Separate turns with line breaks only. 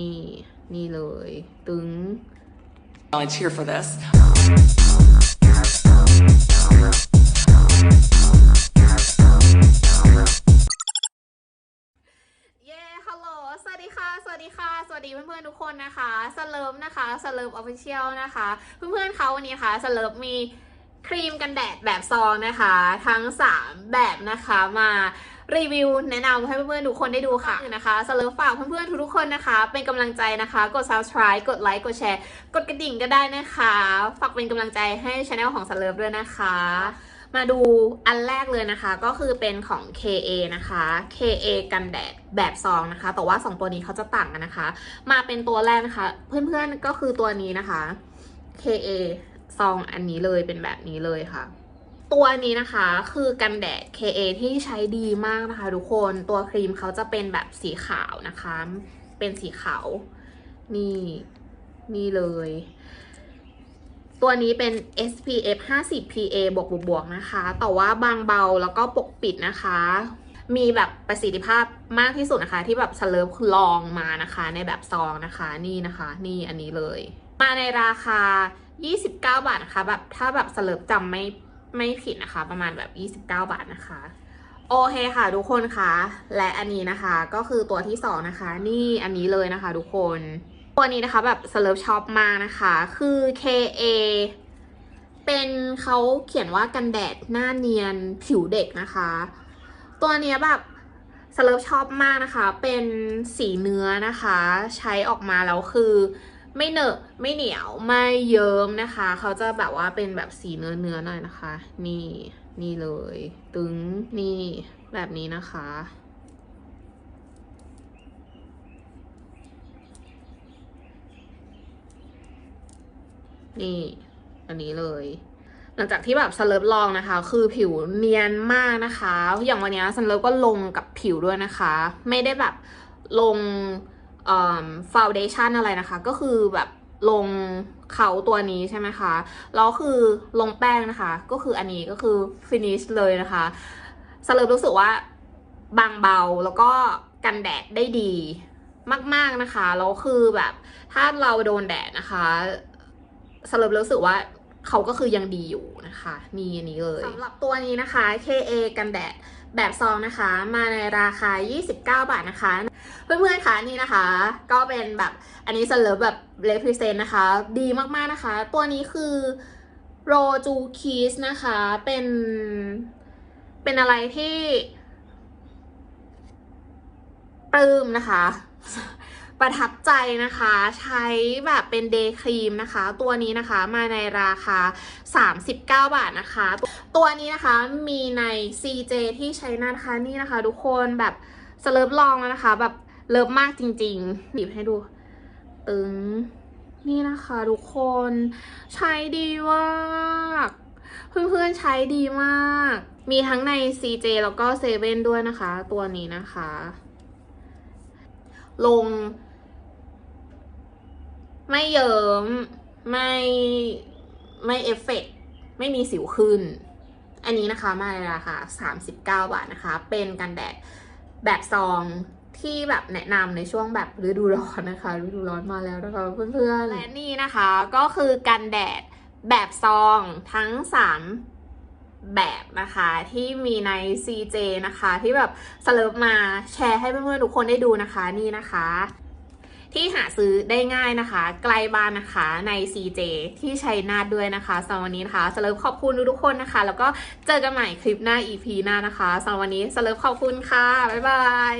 นี่ นี่เลย ตึง
volunteer for this.
เย้ฮัลโหลสวัสดีค่ะสวัสดีค่ะสวัสดีเพื่อนๆทุกคนนะคะสเลิฟนะคะสเลิฟออฟฟิเชียลนะคะ เพื่อนๆเขาวันนี้นะคะสเลิฟมีครีมกันแดดแบบซองนะคะ ทั้ง 3 แบบนะคะมา รีวิวแนะนำให้เพื่อนๆทุกคนได้ดูค่ะนะคะสเลิฟฝากเพื่อนๆทุกๆคนนะคะ เป็นกำลังใจนะคะ กด subscribe กดไลค์กดแชร์ กดกระดิ่งก็ได้นะคะ ฝากเป็นกำลังใจให้ช anel ของสเลิฟด้วยนะคะ มาดูอันแรกเลยนะคะ ก็คือเป็นของ KA นะคะ KA กันแดดแบบซองนะคะ แต่ว่า 2 ตัวนี้เขาจะต่างกันนะคะ มาเป็นตัวแรกนะคะ เพื่อนๆก็คือตัวนี้นะคะ KA ซองอันนี้เลยเป็นแบบนี้เลยค่ะ ตัวนี้นะคะคือกันแดด KA ที่ใช้ดีมากนะคะ ทุกคนตัวครีมเขาจะเป็นแบบสีขาวนะคะ เป็นสีขาว นี่นี่เลย ตัวนี้เป็น SPF 50 PA บวกบวกนะคะ แต่ว่าบางเบาแล้วก็ปกปิดนะคะ มีแบบประสิทธิภาพมากที่สุดนะคะ ที่แบบสเลิฟลองมานะคะ ในแบบซองนะคะ นี่นะคะ นี่อันนี้เลย มาในราคา 29 บาทนะคะ แบบถ้าแบบสเลิฟจำไม่ ไม่ผิดนะคะ ประมาณแบบ 29 บาทนะคะ โอเคค่ะทุกคนคะ และอันนี้นะคะก็คือตัวที่สองนะคะ นี่อันนี้เลยนะคะทุกคน ตัวนี้นะคะแบบสเลิฟชอบมากนะคะ คือ KA เป็นเขาเขียนว่ากันแดดหน้าเนียนผิวเด็กนะคะ ตัวเนี้ยแบบสเลิฟชอบมากนะคะ เป็นสีเนื้อนะคะ ใช้ออกมาแล้วคือ ไม่เหนอะไม่เหนียวไม่เยิ้มนะคะ เขาจะแบบว่าเป็นแบบสีเนื้อเนื้อๆหน่อยนะคะ นี่นี่เลย ตึงนี่แบบนี้นะคะ นี่ อันนี้เลย หลังจากที่แบบสเลิฟลองนะคะ คือผิวเนียนมากนะคะ อย่างวันนี้สเลิฟก็ลงกับผิวด้วยนะคะ ไม่ได้แบบลง ฟาวเดชันอะไรนะคะ ก็คือแบบลงเขาตัวนี้ใช่ไหมคะแล้วคือลงแป้งนะคะ ก็คืออันนี้ก็คือฟินิชเลยนะคะสเลิฟรู้สึกว่าบางเบาแล้วก็กันแดดได้ดีมาก ๆนะคะแล้วคือแบบถ้าเราโดนแดดนะคะสรุปรู้สึกว่า เขาก็คือยังดีอยู่นะคะนี่อันนี้เลยสำหรับตัวนี้นะคะ KA กันแดดแบบซองนะคะ มาในราคา 29 บาทนะคะ เพื่อนๆคะนี่นะคะ ก็เป็นแบบอันนี้สเลิฟแบบเลฟ e เซนนะคะ ดีมากๆนะคะ ตัวนี้คือโรจูคีสนะคะ เป็น เป็นอะไรที่ปลื้มนะคะ ประทับใจนะคะ ใช้แบบเป็นเดย์ครีมนะคะ ตัวนี้นะคะมาในราคา 39 บาทนะคะ ตัวนี้นะคะมีใน CJ ที่ใช้นะคะนี่นะคะ ทุกคนแบบสเลิฟลองแล้วนะคะ แบบเลิฟมากจริงๆหยิบให้ดู ตึงนี่นะคะทุกคนใช้ดีมากเพื่อนๆใช้ดีมาก มีทั้งใน CJ แล้วก็เซเว่นด้วยนะคะ ตัวนี้นะคะ ลง ไม่เยิ้มไม่ไม่เอฟเฟกต์ไม่มีสิวขึ้น อันนี้นะคะมาในราคา39 บาทนะคะ เป็นกันแดดแบบซองที่แบบแนะนำในช่วงแบบฤดูร้อนนะคะฤดูร้อนมาแล้วนะคะเพื่อนๆและนี่นะคะก็คือกันแดดแบบซองทั้ง 3 แบบนะคะที่มีใน CJ นะคะ ที่แบบสเลิฟมาแชร์ให้เพื่อนๆทุกคนได้ดูนะคะนี่นะคะ ที่หาซื้อได้ง่ายนะคะใกล้บ้านนะคะใน CJ ที่ชัยนาทด้วยนะคะสำหรับวันนี้นะคะสเลิฟขอบคุณทุกคนนะคะ แล้วก็เจอกันใหม่คลิปหน้า EP หน้านะคะสำหรับวันนี้สเลิฟขอบคุณค่ะ บ๊ายบาย